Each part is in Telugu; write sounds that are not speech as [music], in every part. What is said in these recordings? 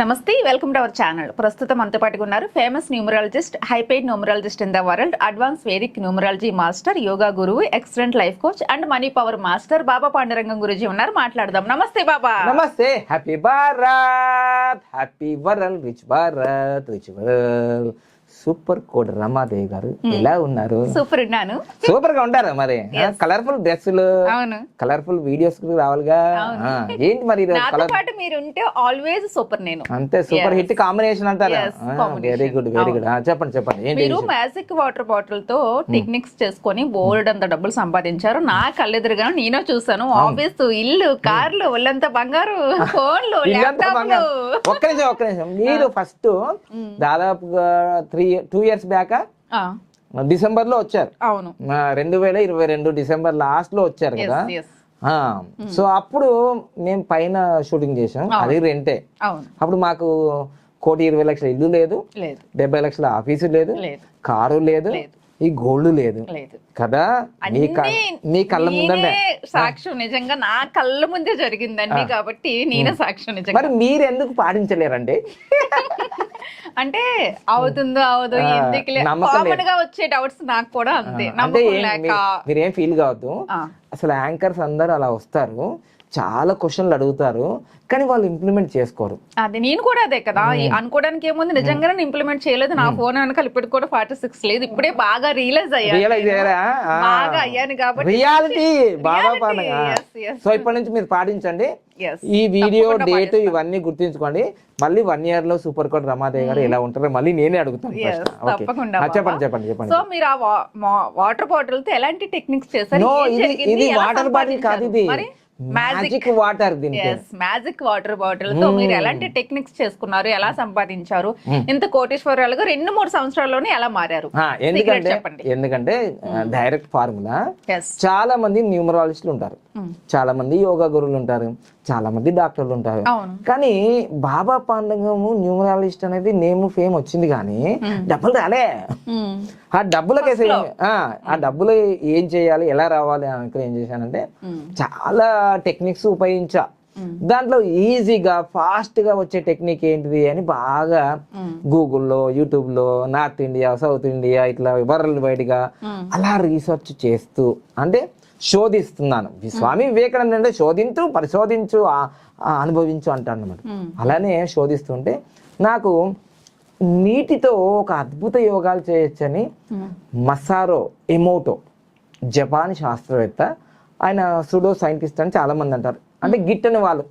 నమస్తే వెల్కమ్ టు అవర్ ఛానల్. ప్రస్తుతం మనతో పాటుగా ఉన్నారు famous numerologist high paid numerologist in the world advance Vedic numerology master yoga గురువు excellent life coach and money power master Baba Pandurangam Guruji ఉన్నారు. మాట్లాడదాం. నమస్తే బాబా. నమస్తే. Happy Bharat happy world rich Bharat rich world super code Ramadevi గారు. ఎలా ఉన్నారు? సూపర్ ఉన్నాను. సూపర్గా ఉంటారు మరి. కలర్ఫుల్ డ్రెస్సులు అవును. కలర్ఫుల్ వీడియోస్ రావాలిగా. ఏంటి మరి పాటు మీరు ఉంటే ఆల్వేస్ సూపర్ నేను. అంతే సూపర్ హిట్ కాంబినేషన్ అంటారా. వెరీ గుడ్ వెరీ గుడ్ చెప్పండి చెప్పండి. మీరు మ్యాజిక్ వాటర్ బాటిల్తో టెక్నిక్స్ చేసుకొని బోల్డ్ అంత డబ్బులు సంపాదించారు. నా కళ్ళెదురుగా నేను చూసాను ఆఫీస్ ఇల్లు కార్లు ఒళ్ళంతా బంగారు ఫోన్లు ల్యాప్టాప్లు. ఒక్క నిమిషం ఒక్క నిమిషం. మీరు ఫస్ట్ దాదాపుగా త్రీ టూ ఇయర్స్ బ్యాక్ డిసెంబర్లో వచ్చారు. అవును. రెండు వేల ఇరవై రెండు డిసెంబర్ లాస్ట్లో వచ్చారు కదా? ఆ, సో అప్పుడు మేము పైన షూటింగ్ చేసాం అది రెంటే. అప్పుడు మాకు కోటి ఇరవై లక్షల ఇల్లు లేదు. డెబ్బై లక్షల ఆఫీసు లేదు. కారు లేదు. ఈ గోల్డ్ లేదు. లేదు. కదా? మీ కళ్ళ నేనే సాక్ష్యం నిజంగా నా కళ్ళ ముందే జరిగిందండి కాబట్టి నేనే సాక్ష్యం నిజంగా. మరి మీరు ఎందుకు పాటించలేరండి? [laughs] అంటే అవుతుందో అవదో కామన్గా వచ్చే డౌట్స్ నాకు కూడా అంతే. అంటే మీరేం ఫీల్ కావద్దు. అసలు యాంకర్స్ అందరూ అలా వస్తారు. చాలా క్వశ్చన్లు అడుగుతారు కానీ వాళ్ళు ఇంప్లిమెంట్ చేసుకోరు. అదే నేను కూడా అదే కదా అనుకోవడానికి ఏముంది? నిజంగానే ఇంప్లిమెంట్ చేయలేదు. నా ఫోన్ వెనకాల ఇప్పటికి కూడా ఫార్టీ సిక్స్ లేదు. ఇప్పుడే బాగా రియలైజ్ అయ్యాను బాగా కాబట్టి. రియాలిటీ పండుగ yes. సో ఇప్పటి నుంచి మీరు పాటించండి. ఈ వీడియో డేట్ ఇవన్నీ గుర్తుంచుకోండి. మళ్ళీ వన్ ఇయర్లో సూపర్ కోట్ రమాదేవి గారు ఎలా ఉంటారో మళ్ళీ నేనే అడుగుతాను. తప్పకుండా. చెప్పండి చెప్పండి చెప్పండి. సో మీరు ఆ వాటర్ బాటిల్తో ఎలాంటి టెక్నిక్స్ చేశారు? ఏం ఇది వాటర్ బాటిల్ కాదు ఇది. మ్యాజిక్ వాటర్ మ్యాజిక్ వాటర్ బాటిల్తో మీరు ఎలాంటి టెక్నిక్స్ చేసుకున్నారు ఎలా సంపాదించారు? ఇంత కోటేశ్వరరాలుగా రెండు మూడు సంవత్సరాల్లోనే ఎలా మారారు? ఎందుకంటే ఎందుకంటే డైరెక్ట్ ఫార్ములా చాలా మంది న్యూమరాలజిస్టులు ఉంటారు. చాలా మంది యోగా గురువులు ఉంటారు. చాలా మంది డాక్టర్లు ఉంటారు. కానీ బాబా పాండగము న్యూమరాలజిస్ట్ అనేది నేమ్ ఫేమ్ వచ్చింది కానీ డబ్బులు రాలే. ఆ డబ్బులకేసి ఆ ఆ డబ్బులు ఏం చేయాలి ఎలా రావాలి అని అనుకుని ఏం చేశానంటే. చాలా టెక్నిక్స్ ఉపయోగించా. దాంట్లో ఈజీగా ఫాస్ట్గా వచ్చే టెక్నిక్ ఏంటిది అని బాగా గూగుల్లో యూట్యూబ్లో నార్త్ ఇండియా సౌత్ ఇండియా ఇట్లా వరల్డ్ వైడ్గా అలా రీసెర్చ్ చేస్తూ అంటే శోధిస్తున్నాను. స్వామి వివేకానంద అంటే శోధించు పరిశోధించు అనుభవించు అంటాను అనమాట అలానే శోధిస్తుంటే నాకు నీటితో ఒక అద్భుత యోగాలు చేయొచ్చని మసారో ఎమోటో జపాన్ శాస్త్రవేత్త ఆయన సుడో సైంటిస్ట్ అని చాలా మంది అంటారు. అంటే గిట్టని వాళ్ళు.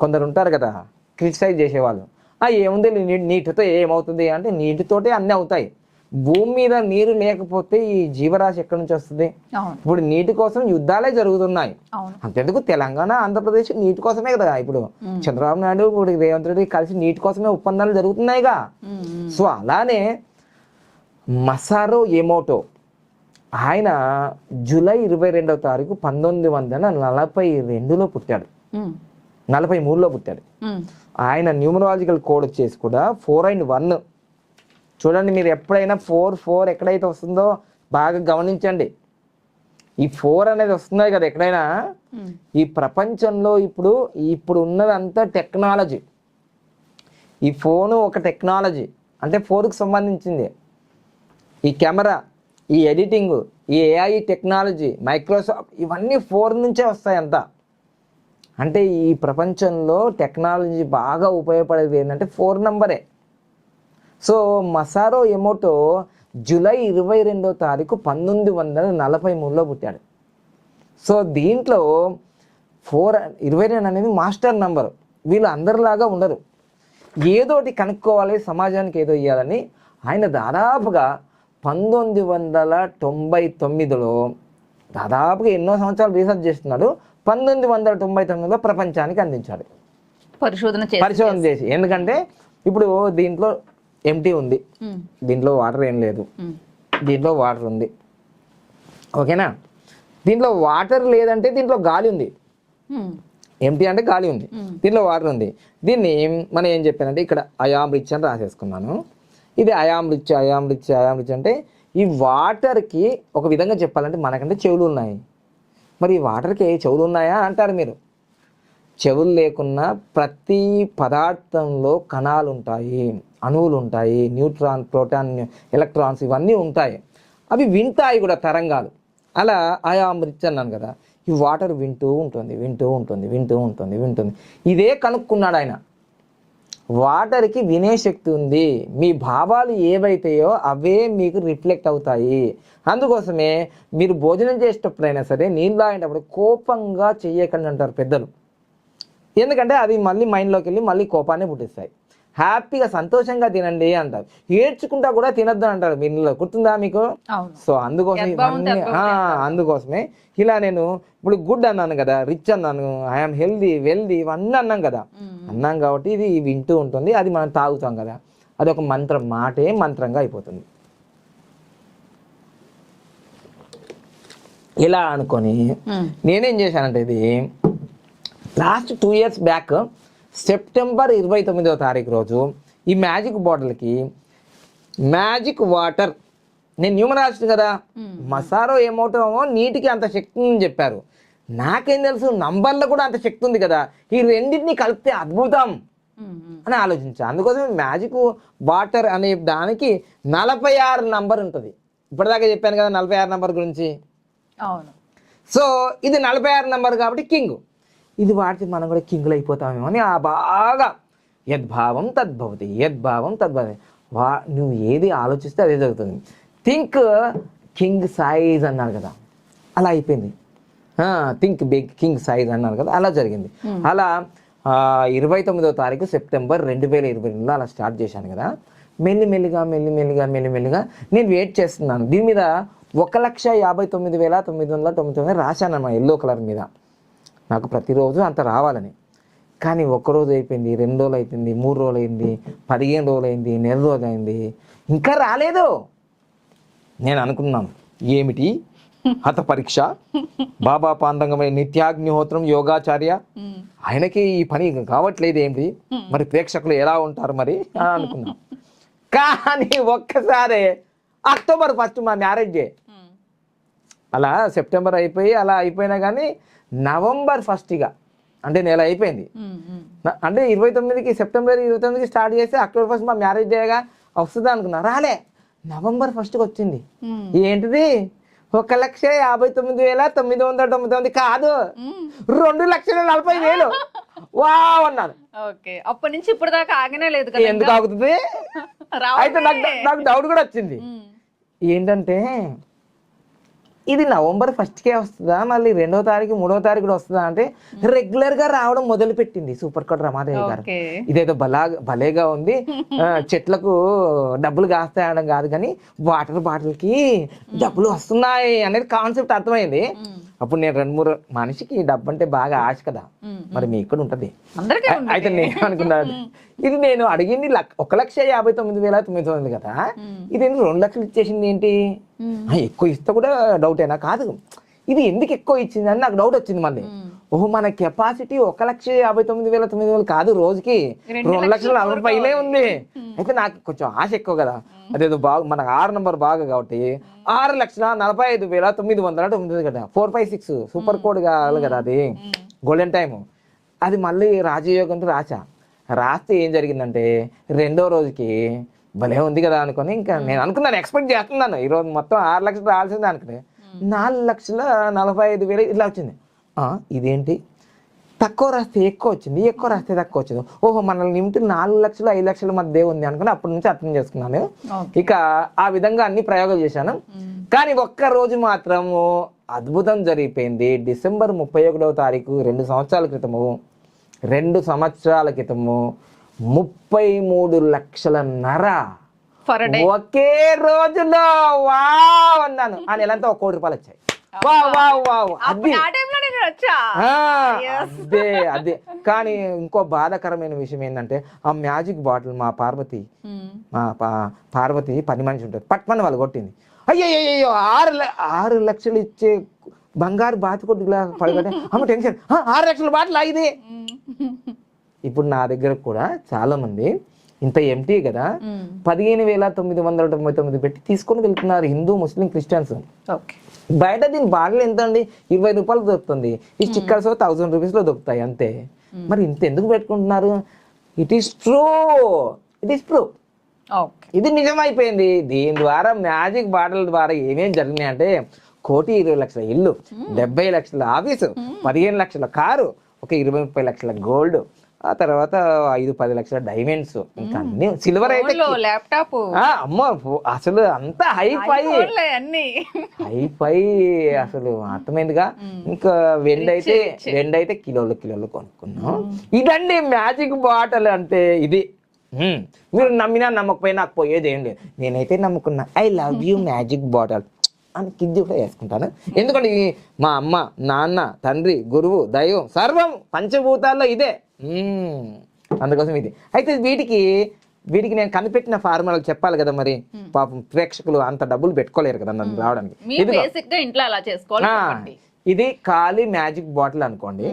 కొందరు ఉంటారు కదా క్రిటిసైజ్ చేసేవాళ్ళు. ఆ ఏముంది నీటితో ఏమవుతుంది అంటే నీటితోటే అన్నీ అవుతాయి. భూమి మీద నీరు లేకపోతే ఈ జీవరాశి ఎక్కడి నుంచి వస్తుంది? ఇప్పుడు నీటి కోసం యుద్ధాలే జరుగుతున్నాయి. అంతెందుకు తెలంగాణ ఆంధ్రప్రదేశ్ నీటి కోసమే కదా ఇప్పుడు. చంద్రబాబు నాయుడు ఇప్పుడు రేవంత్ రెడ్డి కలిసి నీటి కోసమే ఒప్పందాలు జరుగుతున్నాయిగా. సో అలానే మసారో ఎమోటో ఆయన జూలై ఇరవై రెండవ తారీఖు పంతొమ్మిది వందల నలభై రెండులో పుట్టాడు. నలభై మూడులో పుట్టాడు. ఆయన న్యూమరాలజికల్ కోడ్ వచ్చేసి కూడా ఫోర్ అండ్ వన్ చూడండి మీరు ఎప్పుడైనా ఫోర్ ఫోర్ ఎక్కడైతే వస్తుందో బాగా గమనించండి. ఈ ఫోర్ అనేది వస్తున్నాయి కదా ఎక్కడైనా. ఈ ప్రపంచంలో ఇప్పుడు ఇప్పుడు ఉన్నదంతా టెక్నాలజీ. ఈ ఫోను ఒక టెక్నాలజీ. అంటే ఫోన్కి సంబంధించింది. ఈ కెమెరా ఈ ఎడిటింగ్ ఈ ఏఐ టెక్నాలజీ మైక్రోసాఫ్ట్ ఇవన్నీ ఫోర్ నుంచే వస్తాయి అంతా. అంటే ఈ ప్రపంచంలో టెక్నాలజీ బాగా ఉపయోగపడేది ఏంటంటే ఫోర్ నంబరే. సో మసారో ఎమోటో జూలై ఇరవై రెండో తారీఖు పంతొమ్మిది వందల నలభై మూడులో పుట్టాడు. సో దీంట్లో ఫోర్ ఇరవై రెండు అనేది మాస్టర్ నంబర్. వీళ్ళు అందరిలాగా ఉండరు. ఏదోటి కనుక్కోవాలి సమాజానికి ఏదో ఇవ్వాలని ఆయన దాదాపుగా పంతొమ్మిది వందల తొంభై తొమ్మిదిలో దాదాపుగా ఎన్నో సంవత్సరాలు రీసెర్చ్ చేస్తున్నాడు. పంతొమ్మిది వందల తొంభై తొమ్మిదిలో ప్రపంచానికి అందించాడు. పరిశోధన పరిశోధన చేసి. ఎందుకంటే ఇప్పుడు దీంట్లో ఎంటీ ఉంది. మ్మ్. దీంట్లో వాటర్ ఏం లేదు. మ్మ్. దీంట్లో వాటర్ ఉంది. ఓకేనా? దీంట్లో వాటర్ లేదంటే దీంట్లో గాలి ఉంది. ఎంటీ అంటే గాలి ఉంది. దీంట్లో వాటర్ ఉంది. దీన్ని మనం ఏం చెప్పానంటే ఇక్కడ అయామ్ రిచ్ అని రాసేసుకున్నాను. ఇది I am rich I am rich I am rich అంటే ఈ వాటర్కి ఒక విధంగా చెప్పాలంటే మనకంటే చెవులు ఉన్నాయి. మరి ఈ వాటర్కి చెవులు ఉన్నాయా అంటారు మీరు? చెవులు లేకున్నా ప్రతి పదార్థంలో కణాలు ఉంటాయి అణువులు ఉంటాయి న్యూట్రాన్ ప్రోటాన్ ఎలక్ట్రాన్స్ ఇవన్నీ ఉంటాయి. అవి వింటాయి కూడా తరంగాలు. అలా ఆయా మృతి అన్నాను కదా ఈ వాటర్ వింటూ ఉంటుంది వింటూ ఉంటుంది వింటూ ఉంటుంది వింటుంది. ఇదే కనుక్కున్నాడు ఆయన. వాటర్కి వినే శక్తి ఉంది. మీ భావాలు ఏవైతాయో అవే మీకు రిఫ్లెక్ట్ అవుతాయి. అందుకోసమే మీరు భోజనం చేసేటప్పుడైనా సరే నీళ్ళు తాగేటప్పుడు కోపంగా చేయకండి అంటారు పెద్దలు. ఎందుకంటే అది మళ్ళీ మైండ్లోకి వెళ్ళి మళ్ళీ కోపాన్ని పుట్టిస్తాయి. హ్యాపీగా సంతోషంగా తినండి అంటారు. ఏడ్చుకుంటా కూడా తినద్దు అంటారు. మీ ఇంట్లో గుర్తుందా మీకు? సో అందుకోసం అందుకోసమే. ఇలా నేను ఇప్పుడు గుడ్ అన్నాను కదా రిచ్ అన్నాను ఐఎమ్ హెల్దీ వెల్దీ ఇవన్నీ అన్నాం కదా. అన్నాం కాబట్టి ఇది వింటూ ఉంటుంది అది మనం తాగుతాం కదా. అది ఒక మంత్రం మాటే మంత్రంగా అయిపోతుంది. ఇలా అనుకొని. నేనేం చేశానంటే ఇది last two years back September ఇరవై తొమ్మిదవ తారీఖు రోజు ఈ మ్యాజిక్ బాటిల్కి మ్యాజిక్ వాటర్. నేను న్యూమరాస్ట్ కదా మసారో ఏమోటో నీటికి అంత శక్తి ఉందని చెప్పారు. నాకేం తెలుసు నంబర్లో కూడా అంత శక్తి ఉంది కదా ఈ రెండింటిని కలిపితే అద్భుతం. అని ఆలోచించా. అందుకోసం మ్యాజిక్ వాటర్ అనే దానికి నలభై ఆరు నంబర్ ఉంటుంది. ఇప్పటిదాకా చెప్పాను కదా నలభై ఆరు నంబర్ గురించి. అవును. సో ఇది నలభై ఆరు నంబర్ కాబట్టి కింగ్. ఇది వాడితే మనం కూడా కింగ్లు అయిపోతామేమో అని ఆ బాగా యద్భావం తద్భవతి యద్భావం తద్భవతి. వా నువ్వు ఏది ఆలోచిస్తే అదే జరుగుతుంది. థింక్ కింగ్ సైజ్ అన్నారు కదా అలా అయిపోయింది. థింక్ బిగ్ కింగ్ సైజ్ అన్నారు కదా అలా జరిగింది. అలా ఇరవై తొమ్మిదో తారీఖు సెప్టెంబర్ రెండు వేల ఇరవై రెండులో అలా స్టార్ట్ చేశాను కదా. మెల్లి మెల్లిగా మెల్లి మెల్లిగా మెల్లి మెల్లిగా నేను వెయిట్ చేస్తున్నాను. దీని మీద ఒక లక్ష యాభై తొమ్మిది వేల తొమ్మిది వందల తొమ్మిది తొమ్మిది రాశాను అన్నమాట ఎల్లో కలర్ మీద. నాకు ప్రతిరోజు అంత రావాలని. కానీ ఒక్క రోజు అయిపోయింది రెండు రోజులు అయిపోయింది మూడు రోజులు అయింది పదిహేను రోజులు అయింది నెల రోజులు అయింది. ఇంకా రాలేదు. నేను అనుకున్నాను ఏమిటి? హత పరీక్ష బాబా పాండంగమైన నిత్యాగ్నిహోత్రం యోగాచార్య. ఆయనకి ఈ పని కావట్లేదు ఏంటి మరి ప్రేక్షకులు ఎలా ఉంటారు మరి? అని అనుకున్నాం కానీ ఒక్కసారి అక్టోబర్ ఫస్ట్ మా మ్యారేజ్ అలా సెప్టెంబర్ అయిపోయి అలా అయిపోయినా కానీ నవంబర్ ఫస్ట్గా అంటే నెల అయిపోయింది. అంటే ఇరవై తొమ్మిదికి సెప్టెంబర్ ఇరవై తొమ్మిదికి స్టార్ట్ చేస్తే అక్టోబర్ ఫస్ట్ మా మ్యారేజ్ డేగా వస్తుంది అనుకున్నా. రాలే నవంబర్ ఫస్ట్కి వచ్చింది. ఏంటిది? ఒక లక్ష యాభై తొమ్మిది వేల తొమ్మిది వందల తొంభై తొమ్మిది కాదు. రెండు లక్షల నలభై వేలు. వావ్ అన్నాను. ఓకే అప్పటి నుంచి ఇప్పుడు దాకా ఆగనే లేదు కదా ఎందుకు ఆగుతుంది. [laughs] అయితే నాకు నాకు డౌట్ కూడా వచ్చింది. ఏంటంటే ఇది నవంబర్ ఫస్ట్కే వస్తుందా? మళ్ళీ రెండో తారీఖు మూడో తారీఖు వస్తుందా అంటే రెగ్యులర్గా రావడం మొదలు పెట్టింది సూపర్ కోట్ రమాదేవి గారు. ఇదేదో బలా భలేగా ఉంది. చెట్లకు డబ్బులు కాస్తాయనడం కాదు కానీ వాటర్ బాటిల్కి డబ్బులు వస్తున్నాయి అనేది కాన్సెప్ట్ అర్థమైంది. అప్పుడు నేను రెండు మూడు మనిషికి డబ్బు అంటే బాగా ఆశ కదా. మరి మీకు కూడా ఉంటది. అయితే నేను అనుకున్నాను ఇది నేను అడిగింది ఒక లక్ష యాభై తొమ్మిది వేల తొమ్మిది వందలు కదా. ఇది రెండు లక్షలు ఇచ్చేసింది ఏంటి? ఎక్కువ ఇస్తే కూడా డౌటేనా కాదు. ఇది ఎందుకు ఎక్కువ ఇచ్చింది అని నాకు డౌట్ వచ్చింది మళ్ళీ. ఓహో మన కెపాసిటీ ఒక లక్ష యాభై తొమ్మిది వేల తొమ్మిది వేలు కాదు రోజుకి. రెండు లక్షల నలభై పైలే ఉంది. అయితే నాకు కొంచెం ఆశ ఎక్కువ కదా. అదేదో బాగా మనకు ఆరు నంబర్ బాగా కాబట్టి ఆరు లక్షల నలభై ఐదు వేల తొమ్మిది వందల తొమ్మిది కదా. Four five six super code కావాలి కదా అది. గోల్డెన్ టైం అది మళ్ళీ రాజయోగంతో రాసా రాస్తే ఏం జరిగిందంటే రెండో రోజుకి భలే ఉంది కదా అనుకొని ఇంకా నేను అనుకున్నాను ఎక్స్పెక్ట్ చేస్తున్నాను. ఈరోజు మొత్తం ఆరు లక్షలు రావాల్సిందే అనుకునే నాలుగు లక్షల నలభై ఐదు వేలు ఇట్లా వచ్చింది. ఇదేంటి? తక్కువ రాస్తే ఎక్కువ వచ్చింది ఎక్కువ రాస్తే తక్కువ వచ్చింది. ఓహో మనల్ని లిమిట్ నాలుగు లక్షలు ఐదు లక్షల మధ్య ఉంది అనుకుని అప్పటి నుంచి అర్థం చేసుకున్నాను ఇక ఆ విధంగా అన్ని ప్రయోగాలు చేశాను. కానీ ఒక్క రోజు మాత్రము అద్భుతం జరిగిపోయింది. డిసెంబర్ ముప్పై ఒకటవ తారీఖు రెండు సంవత్సరాల క్రితము రెండు సంవత్సరాల క్రితము ముప్పై మూడు లక్షల నర ఒకే రోజులో వావ్ అన్నాను. ఆ నెలంతా ఒక కోటి రూపాయలు వచ్చాయి. Wow wow wow. అది అదే అదే. కానీ ఇంకో బాధాకరమైన విషయం ఏంటంటే ఆ మ్యాజిక్ బాటిల్ మా పార్వతి మ్మ్. మా పార్వతి పని మనిషి ఉంటుంది. పట్మని వాళ్ళు కొట్టింది. అయ్యో ఆరు ల- ఆరు లక్షలు ఇచ్చే బంగారు బాతి కొట్టులా పడగట్టే. అమ్మ టెన్షన్. "ఆ, ఆరు లక్షల బాటిల్ ఇది. మ్మ్. [laughs] ఇప్పుడు నా దగ్గర కూడా చాలా మంది ఇంత ఎంటీ కదా. పదిహేను వేల తొమ్మిది వందల తొంభై తొమ్మిది పెట్టి తీసుకొని వెళ్తున్నారు హిందూ ముస్లిం క్రిస్టియన్స్. బయట దీని బాటిల్ ఎంత అండి ఇరవై రూపాయలు దొరుకుతుంది. ఈ స్టిక్కర్స్ థౌసండ్ రూపీస్లో దొరుకుతాయి అంతే. మరి ఇంత ఎందుకు పెట్టుకుంటున్నారు? It is true it is true ఇది నిజమైపోయింది. దీని ద్వారా మ్యాజిక్ బాటల ద్వారా ఏమేం జరిగినాయి అంటే కోటి ఇరవై లక్షల ఇల్లు డెబ్బై లక్షల ఆఫీసు పదిహేను లక్షల కారు ఒక ఇరవై ముప్పై లక్షల గోల్డ్ ఆ తర్వాత ఐదు పది లక్షల డైమండ్స్ ఇంకా అన్ని సిల్వర్ అయితే ల్యాప్టాప్ అమ్మో ఫో- అసలు అంతా హైఫై ఫోన్లే అన్ని. హైఫై అసలు అర్థమైందిగా? ఇంకా వెండి అయితే వెండి అయితే కిలోలు కిలోలు కొనుక్కున్నాం. ఇదండి మ్యాజిక్ బాటల్ అంటే ఇది. మీరు నమ్మినా నమ్మకపోయినా నాకు పోయేది ఏం లేదు. నేనైతే నమ్ముకున్నా. I love you magic bottle అని కింది కూడా వేసుకుంటాను. ఎందుకంటే మా అమ్మ నాన్న తండ్రి గురువు దైవం సర్వం పంచభూతాల్లో ఇదే. అందుకోసం ఇది. అయితే వీటికి వీటికి నేను కనిపెట్టిన ఫార్ములాలు చెప్పాలి కదా మరి. పాపం ప్రేక్షకులు అంత డబ్బులు పెట్టుకోలేరు కదా నన్ను రావడానికి. ఇది ఖాళీ మ్యాజిక్ బాటిల్ అనుకోండి.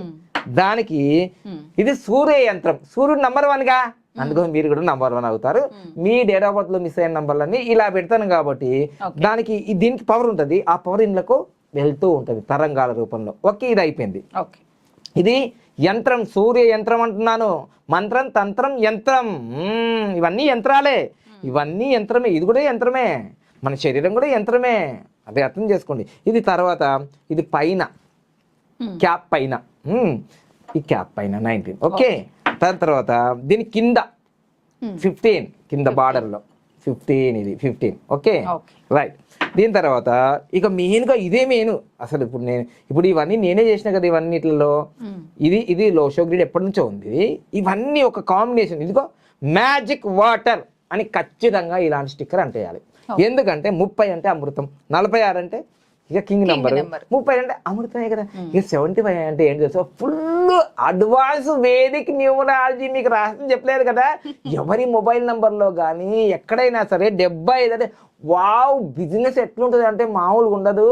దానికి. ఇది సూర్య యంత్రం. సూర్యుడు నంబర్ వన్గా? అందుకని మీరు కూడా నంబర్ వన్ అవుతారు. మీ డేట్ ఆఫ్ బర్త్లో మిస్ అయిన నంబర్లన్నీ ఇలా పెడతాను కాబట్టి. దానికి దీనికి పవర్ ఉంటుంది. ఆ పవర్ ఇండ్లకు వెళ్తూ ఉంటుంది తరంగాల రూపంలో. ఓకే ఇది అయిపోయింది. ఇది యంత్రం సూర్య యంత్రం అంటున్నాను. మంత్రం తంత్రం యంత్రం. ఇవన్నీ యంత్రాలే. ఇవన్నీ యంత్రమే. ఇది కూడా యంత్రమే. మన శరీరం కూడా యంత్రమే. అదే అర్థం చేసుకోండి. ఇది తర్వాత ఇది పైన. క్యాప్ పైన. ఈ క్యాప్ పైన నైన్టీన్. ఓకే. దాని తర్వాత దీని కింద. ఫిఫ్టీన్ కింద బార్డర్లో. ఫిఫ్టీన్ ఇది ఫిఫ్టీన్ ఓకే రైట్ దీని తర్వాత ఇక మెయిన్గా ఇదే మెయిన్. అసలు ఇప్పుడు నేను ఇప్పుడు ఇవన్నీ నేనే చేసిన కదా ఇవన్నిటిలో ఇది ఇది లోషో గ్రీడ్ ఎప్పటి నుంచో ఉంది. ఇవన్నీ ఒక కాంబినేషన్. ఇదిగో మ్యాజిక్ వాటర్ అని ఖచ్చితంగా ఇలాంటి స్టిక్కర్ అంటేయాలి. ఎందుకంటే ముప్పై అంటే అమృతం. నలభై ఆరు అంటే ఇక కింగ్ నెంబర్. ముప్పై అంటే అమృతమే కదా. ఇక సెవెంటీ ఫైవ్ అంటే ఏంటి తెలుసా? ఫుల్ అడ్వాన్స్ వేదిక్ న్యూమరాలజీ మీకు రాసిన చెప్పలేదు కదా. [laughs] ఎవరి మొబైల్ నంబర్లో కానీ ఎక్కడైనా సరే డెబ్బై ఐదు అంటే వావ్ బిజినెస్ ఎట్లుంటుంది అంటే మామూలుగా ఉండదు.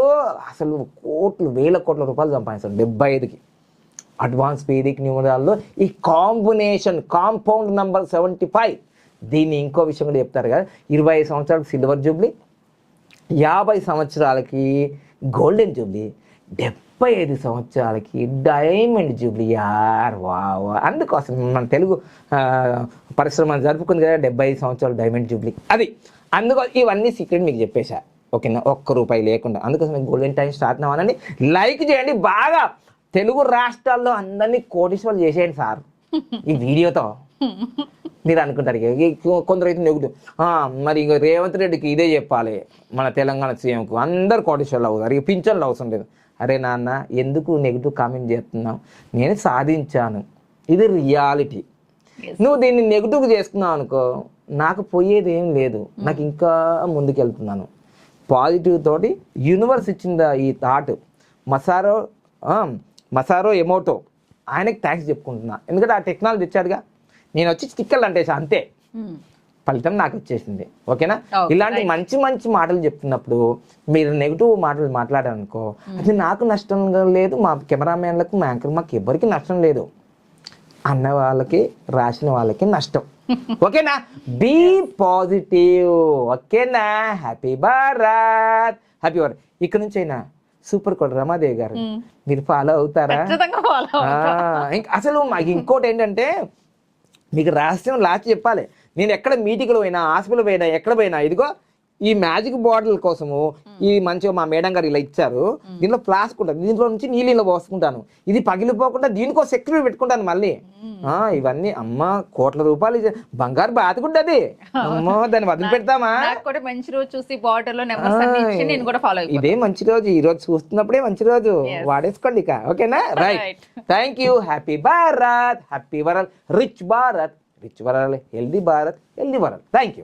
అసలు కోట్లు వేల కోట్ల రూపాయలు సంపాదిస్తారు డెబ్బై ఐదుకి. అడ్వాన్స్ వేదిక్ న్యూమరాల్లో ఈ combination compound number seventy five దీన్ని ఇంకో విషయం కూడా చెప్తారు కదా. ఇరవై ఐదు సంవత్సరాలకు సిల్వర్ జూబ్లీ యాభై సంవత్సరాలకి గోల్డెన్ జూబ్లీ డెబ్బై ఐదు సంవత్సరాలకి డైమండ్ జూబ్లీ యార్ వావ్. అందుకోసం మన తెలుగు పరిశ్రమ జరుపుకుంది కదా డెబ్బై ఐదు సంవత్సరాలు డైమండ్ జూబ్లీ అది. అందుకో ఇవన్నీ సీక్రెట్ మీకు చెప్పేశా. ఓకేనా? ఒక్క రూపాయి లేకుండా. అందుకోసం గోల్డెన్ టైం స్టార్ట్ అవ్వాలని లైక్ చేయండి. బాగా తెలుగు రాష్ట్రాల్లో అందరినీ కోటీశ్వరులు చేసేయండి సార్. ఈ వీడియోతో. [laughs] మీరు అనుకుంటారు కొందరు అయితే నెగుడు మరి ఇంక రేవంత్ రెడ్డికి ఇదే చెప్పాలి మన తెలంగాణ సీఎంకు. అందరు కోటేశ్వర్లు అవుతారు. ఇక పింఛన్లు అవసరం లేదు. అరే నాన్న ఎందుకు నెగిటివ్ కామెంట్ చేస్తున్నావు? నేను సాధించాను. ఇది రియాలిటీ. నువ్వు దీన్ని నెగిటివ్ చేసుకున్నావు అనుకో నాకు పోయేది ఏం లేదు నాకు ఇంకా ముందుకెళ్తున్నాను. పాజిటివ్ తోటి యూనివర్స్ ఇచ్చిన ఈ థాట్ మసారో మసారో ఎమోటో ఆయనకి థ్యాంక్స్ చెప్పుకుంటున్నా. ఎందుకంటే ఆ టెక్నాలజీ తెచ్చాడుగా నేను వచ్చి స్టిక్కర్లు అంటేసా అంతే ఫలితం నాకు వచ్చేసింది ఓకేనా ఇలాంటి మంచి మంచి మాటలు చెప్తున్నప్పుడు మీరు నెగిటివ్ మాటలు మాట్లాడారనుకో అది నాకు నష్టం లేదు మా కెమెరామ్యాన్లకు మా యాంకర్ మాకు ఎవరికి నష్టం లేదు. అన్న వాళ్ళకి రాసిన వాళ్ళకి నష్టం. [laughs] ఓకేనా? Be positive. ఓకేనా? హ్యాపీ భారత్. హ్యాపీ భారత్. ఇక్కడ నుంచి అయినా సూపర్ కోడ్ రమాదేవి గారు మీరు ఫాలో అవుతారా? అసలు మాకు ఇంకోటి ఏంటంటే మీకు రహస్యం లాచి చెప్పాలి. నేను ఎక్కడ మీటింగ్లో పోయినా హాస్పిటల్ పోయినా ఎక్కడ పోయినా ఇదిగో ఈ మ్యాజిక్ బాటిల్ కోసము ఈ మంచిగా మా మేడం గారు ఇలా ఇచ్చారు. దీంట్లో ఫ్లాస్క్ ఉంటుంది. దీంట్లో నుంచి నీళ్ళు పోసుకుంటాను. ఇది పగిలిపోకుండా దీనికో సెక్యూరిటీ పెట్టుకుంటాను మళ్ళీ. ఆ ఇవన్నీ అమ్మ కోట్ల రూపాయలు బంగారు బాతుకుంటది అమ్మో దాన్ని వదిలి పెడతామా మంచి రోజు చూసి బార్డర్లో నెంబర్స్ అన్ని ఇచ్చి నేను కూడా ఫాలో ఇదే మంచి రోజు. ఈ రోజు చూస్తున్నప్పుడే మంచి రోజు. వాడేసుకోండి ఇక. ఓకేనా? Right. Thank you happy Bharat happy world rich Bharat rich world healthy Bharat healthy world thank you